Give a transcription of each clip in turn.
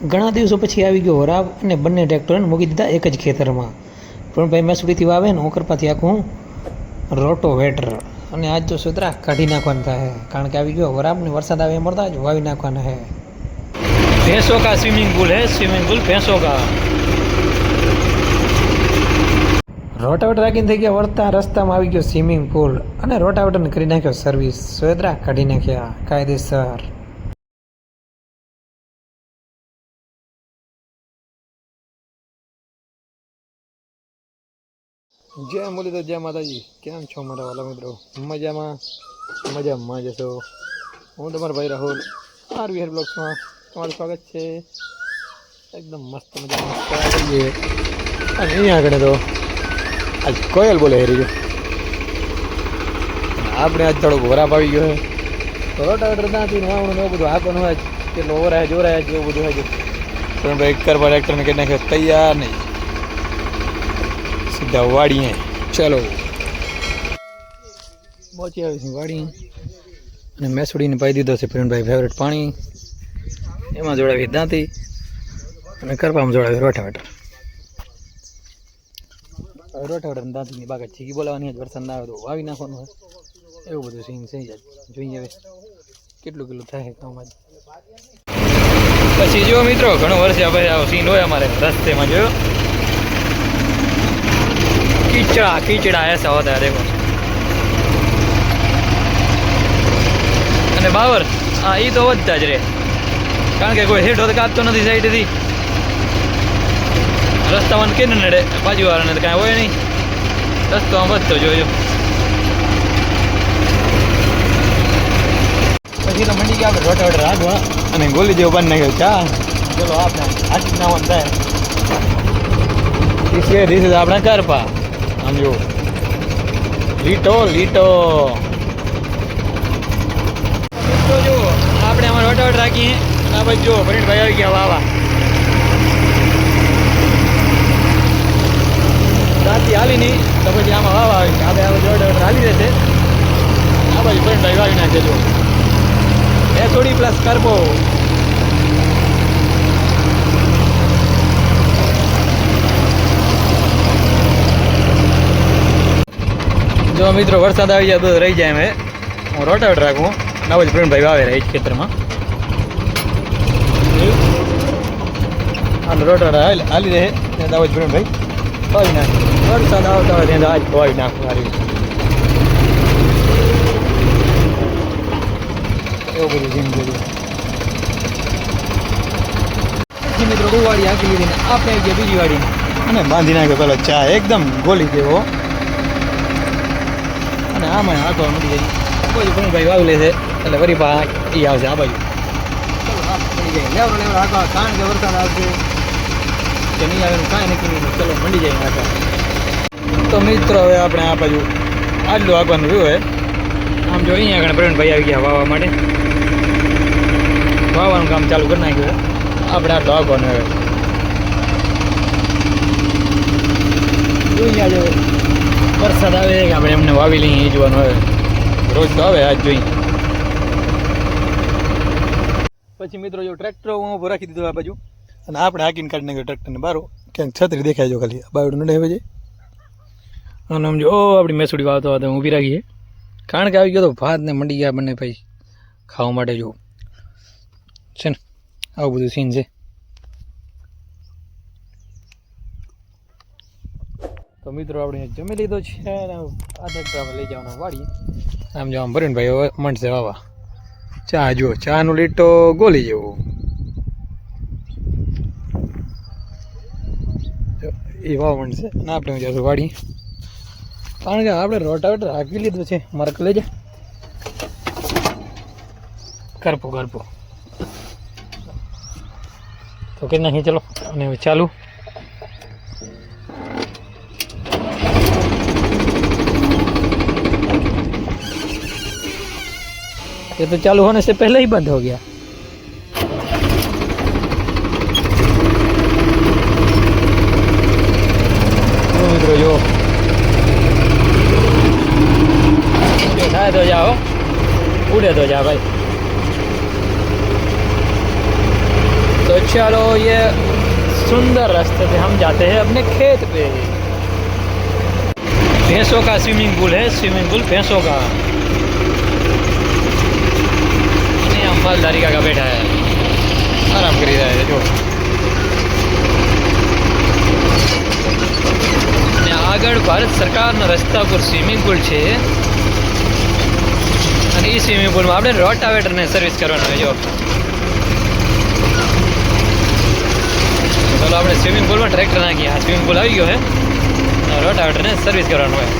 ઘણા દિવસો પછી આવી ગયો વરાબ અને બંને ટ્રેક્ટરને મૂકી દીધા એક જ ખેતરમાં. પણ ભાઈ મેસુડીથી વાવે ને ઓકરપાથી આખું રોટો વેટર અને આજ તો સુતરા કાઢી નાખવાના થાય કારણ કે આવી ગયો વરાબ ને વરસાદ આવે મળતા જ વાવી નાખવાના હે. ભેંસો કા સ્વિમિંગ પુલ હે સ્વિમિંગ પુલ ભેંસો કા રોટાવેટર રાખીને થઈ ગયા વળતા રસ્તામાં આવી ગયો સ્વિમિંગ પુલ અને રોટાવેટરને કરી નાખ્યો સર્વિસ સોયદરા કાઢી નાખ્યા. કાયદેસર. જય મુરલીધર, જય માતાજી. કેમ છો મારા વાલા મિત્રો? મજામાં? મજામાં જશો હું તમારો ભાઈ રાહુલ આર વિહાર બ્લોગ્સમાં તમારું સ્વાગત છે. એકદમ મસ્ત મજામાં. જઈએ અને અહીંયા આગળ તો આજ કોયલ બોલે હેરી આપણે આજ થોડોક વરાપ આવી ગયો છે રોટાવેટર ત્યાંથી વાવણું ને એવું બધું હાથવાનું હોય કેટલો ઓરાય જોરાય જેવું બધું હોય છે પણ ભાઈ કરવા ટ્રેક્ટરને કહી નાખ્યો, તૈયાર નહીં. સીધા વાડીએ ચાલો. પહોંચી આવી છે વાડી અને મેસુડીને પાઈ દીધો છે પ્રેમભાઈ ફેવરેટ પાણી. એમાં જોડાવી દાંતી. અને કરપામાં જોડાવી રોટાવેટર. રોટાવેટર દાંતીની બાગત ચીકી બોલાવાની જ વરસાદ ના આવે તો વાવી નાખવાનું એવું બધું સીન જાય. જોઈએ હવે કેટલું કેટલું થાય કામમાં પછી જો મિત્રો, ઘણું વર્ષે ભાઈ આવો સીન હોય અમારે રસ્તેમાં, જોયો? कीचड़ा कीचड़ा ऐसा होता है देखो અને બાવર હા એ તો વધતા જ રહે કારણ કે કોઈ હેઠો તો કાપતો નથી સાઈડથી રસ્તામાં કે નડે બાજુવાળાને તો કાંઈ હોય નહીં રસ્તો આમ વધતો જોજો પછી તો મંડી ગયા આપણે રોટાવેટર રાખવા અને ગોલી જેવો બની નાખ્યો ચા ચલો આપણે હાથી નાવાનું થાય ધીસ ધીસ ઇઝ આપણા કરપા આમ જો લીટો. લીટો જો, આપણે અમારે વટાવટ રાખીએ. આ બાજુ જો ભાઈ આવી ગયા વાવા રાતી હાલી નહીં, તો પછી આમાં વાવા આવી આપણે આ બાજુ રોટાવેટ હાલી રહેશે. આ બાજુ ભાઈ વાવી નાખે, જો. એ થોડી પ્લસ કરબો જો મિત્રો, વરસાદ આવી જાય તો રહી જાય એમ હું. રોટાવેટ રાખું. નવો જ પ્રવીણભાઈ વાવે રહે ખેતરમાં. હાલ રોટાવેટ હાલ રહે ત્યાં નવો જ પ્રવીણભાઈ. વાવી નાખે. વરસાદ આવતા હોય ત્યાં આજ વાવી નાખું હારી. એવું બધું જીમ પછી મિત્રો બહુ વાળી આખી લીધી આપણે ગયા બીજી વાડી. અને બાંધી નાખ્યો પેલો ચા, એકદમ ગોલી ગયો આમાં આગળ મળી જાય કોઈ પણ ભાઈ લે છે એટલે વરી પા એ આવશે આ બાજુ. લેવડો લેવડો આગળ કારણ કે વરસાદ આવશે. કે નહીં આવે કાંઈ નક્કી નહીં ચલો મંડી જાય આગળ તો મિત્રો હવે આપણે આ બાજુ આટલું આગવાનું રહ્યું હોય આમ જો અહીંયા આગળ પ્રવીણભાઈ આવી ગયા વાવવા માટે. વાવવાનું કામ ચાલુ કરી નાખ્યું આપણે આટલો આગવાનું હવે વરસાદ આવે આપણે વાવી લઈએ જોવાનું રોજ તો આવે, આજ જોઈ પછી મિત્રો જો ટ્રેક્ટર હું ઊભો રાખી દીધો આ બાજુ, અને આપણે હાકીને કાઢી નાખ્યો ટ્રેક્ટરને બારો. ક્યાંક છત્રી દેખાય જો ખાલી બાવડું નડે હવે અને આમ જો ઓ આપણી મેસુડી વાવતો વાતો ઊભી રાખીએ કારણ કે આવી ગયો તો ભાત ને મંડી ગયા બંને ભાઈ, ખાવા માટે જો. છે ને, આવું બધું સીન છે. તો મિત્રો, આપણે જમી લીધો છે અને આ આપણે લઈ જવાનો વાળી આમ જવા આમ ભરીને હવે મંડશે વાવા. ચા જો ચાનું લીટો ગોલી જેવું. એ વાવ મંડશે ના, આપણે જશું વાડી. કારણ કે આપણે રોટાવેટર રાખી લીધું છે. મારે લઈ જા. કરપો કરપો. તો કે નહીં ચલો. અને ચાલુ. ये तो चालू होने से पहले ही बंद हो गया જો મિત્રો જો ઉડે થાય તો જાઓ ઉડે તો જા ભાઈ તો चलो ये सुंदर रास्ते से हम जाते हैं अपने खेत पे भैंसों का स्विमिंग पूल है स्विमिंग पूल भैंसों का અને આ માલધારી કાકા બેઠા હે આરામ કરી રહ્યા છે જો અને આગળ ભારત સરકારના રસ્તા પર સ્વિમિંગ પુલ છે અને એ સ્વિમિંગ પુલમાં આપણે રોટાવેટરને સર્વિસ કરવાનું હોય જો ચાલો આપણે સ્વિમિંગ પુલમાં ટ્રેક્ટર નાખીએ આ સ્વિમિંગ પુલ આવી ગયો હે રોટાવેટરને સર્વિસ કરવાનું હોય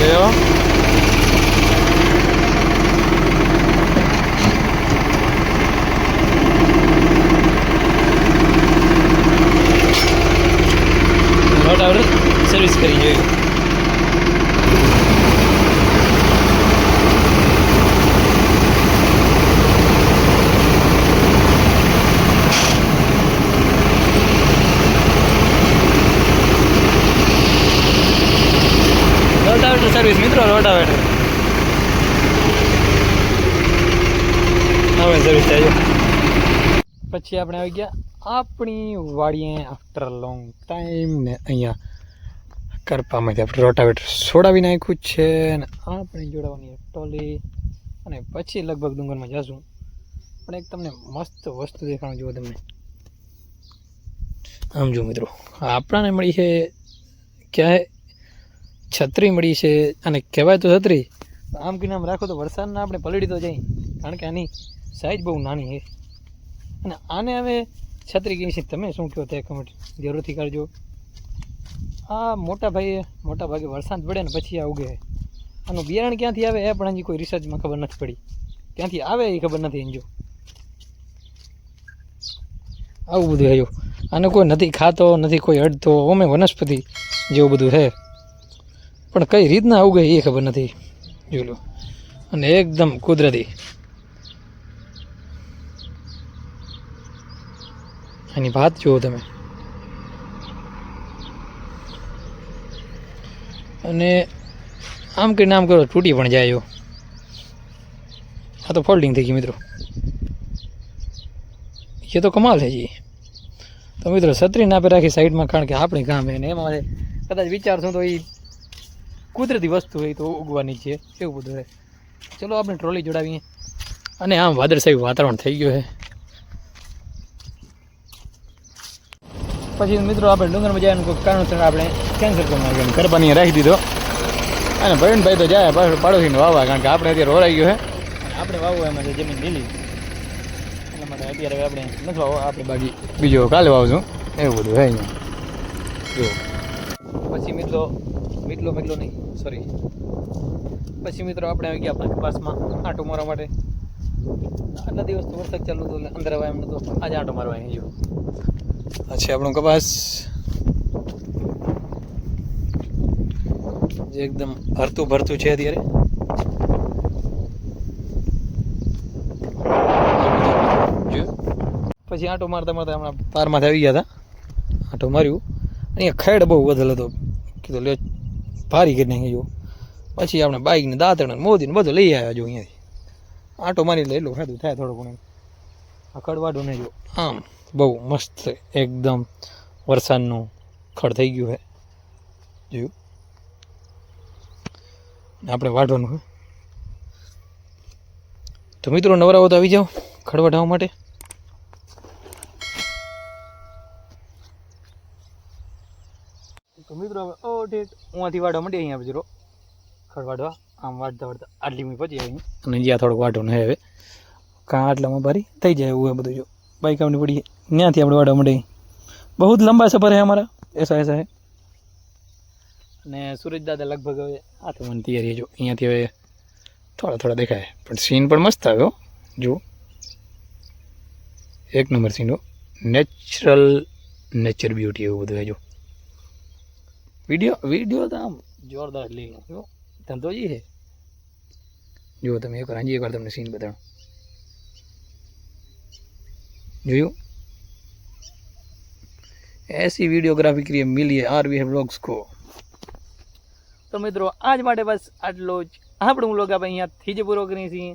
જોયો રોટાવેટર સર્વિસ કરી જોયું રોટાવેટર સર્વિસ મિત્રો રોટાવેટર હવે સર્વિસ થાય છે પછી આપણે આવી ગયા આપણી વાડીએ આફ્ટર લોંગ ટાઈમ ને અહીંયા કરપામાંથી આપણે રોટાવેટર છોડાવી નાખ્યું છે ને આપણે જોડાવાની ટોલી અને પછી લગભગ ડુંગરમાં જશું. પણ એક તમને મસ્ત વસ્તુ દેખાણું જુઓ તમને. આમ જો મિત્રો, આપણાને મળી છે ક્યાં છત્રી મળી છે અને કહેવાય તો છત્રી આમ કે નામ રાખો તો વરસાદના આપણે પલળી તો જાય. કારણ કે આની સાઈઝ બહુ નાની છે અને આને હવે છત્રી છે તમે શું કહો તે કમેન્ટ જરૂરથી કરજો. આ મોટા ભાઈએ, મોટા વરસાદ પડે ને પછી આ ઉગે આનું બિયારણ ક્યાંથી આવે એ પણ હજી કોઈ રિસર્ચમાં ખબર નથી પડી. ક્યાંથી આવે એ ખબર નથી એમ આવું બધું હજુ આને કોઈ નથી ખાતો, નથી કોઈ અડતો. ઓમે વનસ્પતિ જેવું બધું છે પણ કઈ રીતના આવું ગઈ એ ખબર નથી. જોઈ લો. અને એકદમ કુદરતી. આની વાત જુઓ તમે. અને આમ કરીને આમ કરો, તૂટી પણ જાય એવો. આ તો ફોલ્ડિંગ થઈ ગઈ મિત્રો. એ તો કમાલ છે જી તો મિત્રો છત્રી ના આપે રાખી સાઈડમાં, કારણ કે આપણે કામ એને એમાં કદાચ વિચારશું તો એ કુદરતી વસ્તુ હોય તો ઉગવાની છે, એવું બધું છે. ચલો આપણે ટ્રોલી જોડાવીએ. અને આમ વાદળછાયું વાતાવરણ થઈ ગયું છે. પછી મિત્રો આપણે ડુંગરમાં જવાનું કોઈ કારણસર આપણે કેન્સલ કરી નાખ્યું. ગરબાની રાખી દીધો. અને પ્રવીણભાઈ તો જાય પાછળ પાડોશીને વાવવા, કારણ કે આપણે અત્યારે રોરાઈ ગયું છે આપણે વાવવું એમાં છે જમીન લીલી. એટલા માટે અત્યારે આપણે નથી વાવો આપણે બાકી બીજો કાલે વાવશું. એવું બધું હે જો. પછી મિત્રો મીટલો મીટલો નહીં સોરી પછી મિત્રો આપણે આવી ગયા આપણા કપાસમાં આંટો મારવા માટે. આટલા દિવસ તો વરસાદ ચાલુ હતો અંદર આવ્યા એમ નતો આજે આંટો મારવા અહીં જો આ છે આપણું કપાસ. જે એકદમ ભરતું ભરતું છે અત્યારે? પછી આંટો મારતા મારતા હમણાં પારમાંથી આવી ગયા હતા. આંટો માર્યું. અહીંયા ખેડ બહુ વધેલો હતો. કીધું લે ભારી કરી નાખી જો પછી આપણે બાઇકને દાંતણ મોદીને બધું લઈ આવ્યા જો અહીંયાથી. આંટો મારી લે એટલું ખાધું થાય થોડું ઘણું. આ ખડવાડું ને જો. આમ. બહુ મસ્ત એકદમ વરસાદનું ખડ થઈ ગયું છે. જોયું? આપણે વાઢવાનું તો મિત્રો નવરાઓ તો આવી જાઓ ખડવાઢાવા માટે. તો મિત્રો હવે ઓ ઠીક ઉંથી વાડવા માટે અહીંયા બજરો ખડવાડવા આમ વાડતા વાડતા આટલી મી પછી આવી. અને જ્યાં થોડોક વાઢવાનું ને હવે કાં આટલામાં ભારી થઈ જાય એવું એ બધું જો. બાઈક આપણી પડી ત્યાંથી આપણે વાડા મળી. બહુ લાંબા સફર હે અમારા. એસા એસા હે અને સુરજ દાદા લગભગ હવે આ તો મને તૈયારી જો. અહીંયાથી હવે થોડા થોડા દેખાય. પણ સીન પણ મસ્ત આવ્યો જુઓ. એક number scene natural nature beauty એવું બધું જો. વીડિયો વીડિયો તો આમ જોરદાર લઈ લો. ધંધો જી છે જુઓ તમે એક એકવાર હાજી એકવાર તમને સીન બતાવો. જોયું? ऐसी वीडियोग्राफी के लिए मिलिए आर वी ब्लॉग्स को તો મિત્રો આજ માટે બસ આટલો જ આપણું વ્લોગ આપણે અહીંયાથી જ પૂરો કરીએ છીએ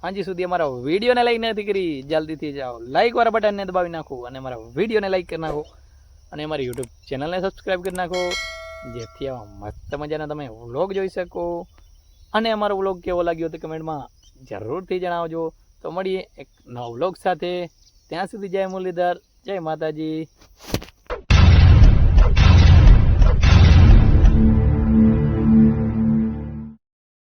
હાજી સુધી અમારા વિડીયોને લાઈક નથી કરી જલ્દીથી જાઓ લાઈક વાળા બટનને દબાવી નાખો અને અમારા વિડીયોને લાઈક કરી નાખો અને અમારી યુટ્યુબ ચેનલને સબસ્ક્રાઈબ કરી નાખો જેથી આવા મસ્ત મજાના તમે વ્લોગ જોઈ શકો અને અમારો વ્લોગ કેવો લાગ્યો તો કમેન્ટમાં જરૂરથી જણાવજો તો મળીએ એક નવા વ્લોગ સાથે ત્યાં સુધી જય મુરલીધર જય માતાજી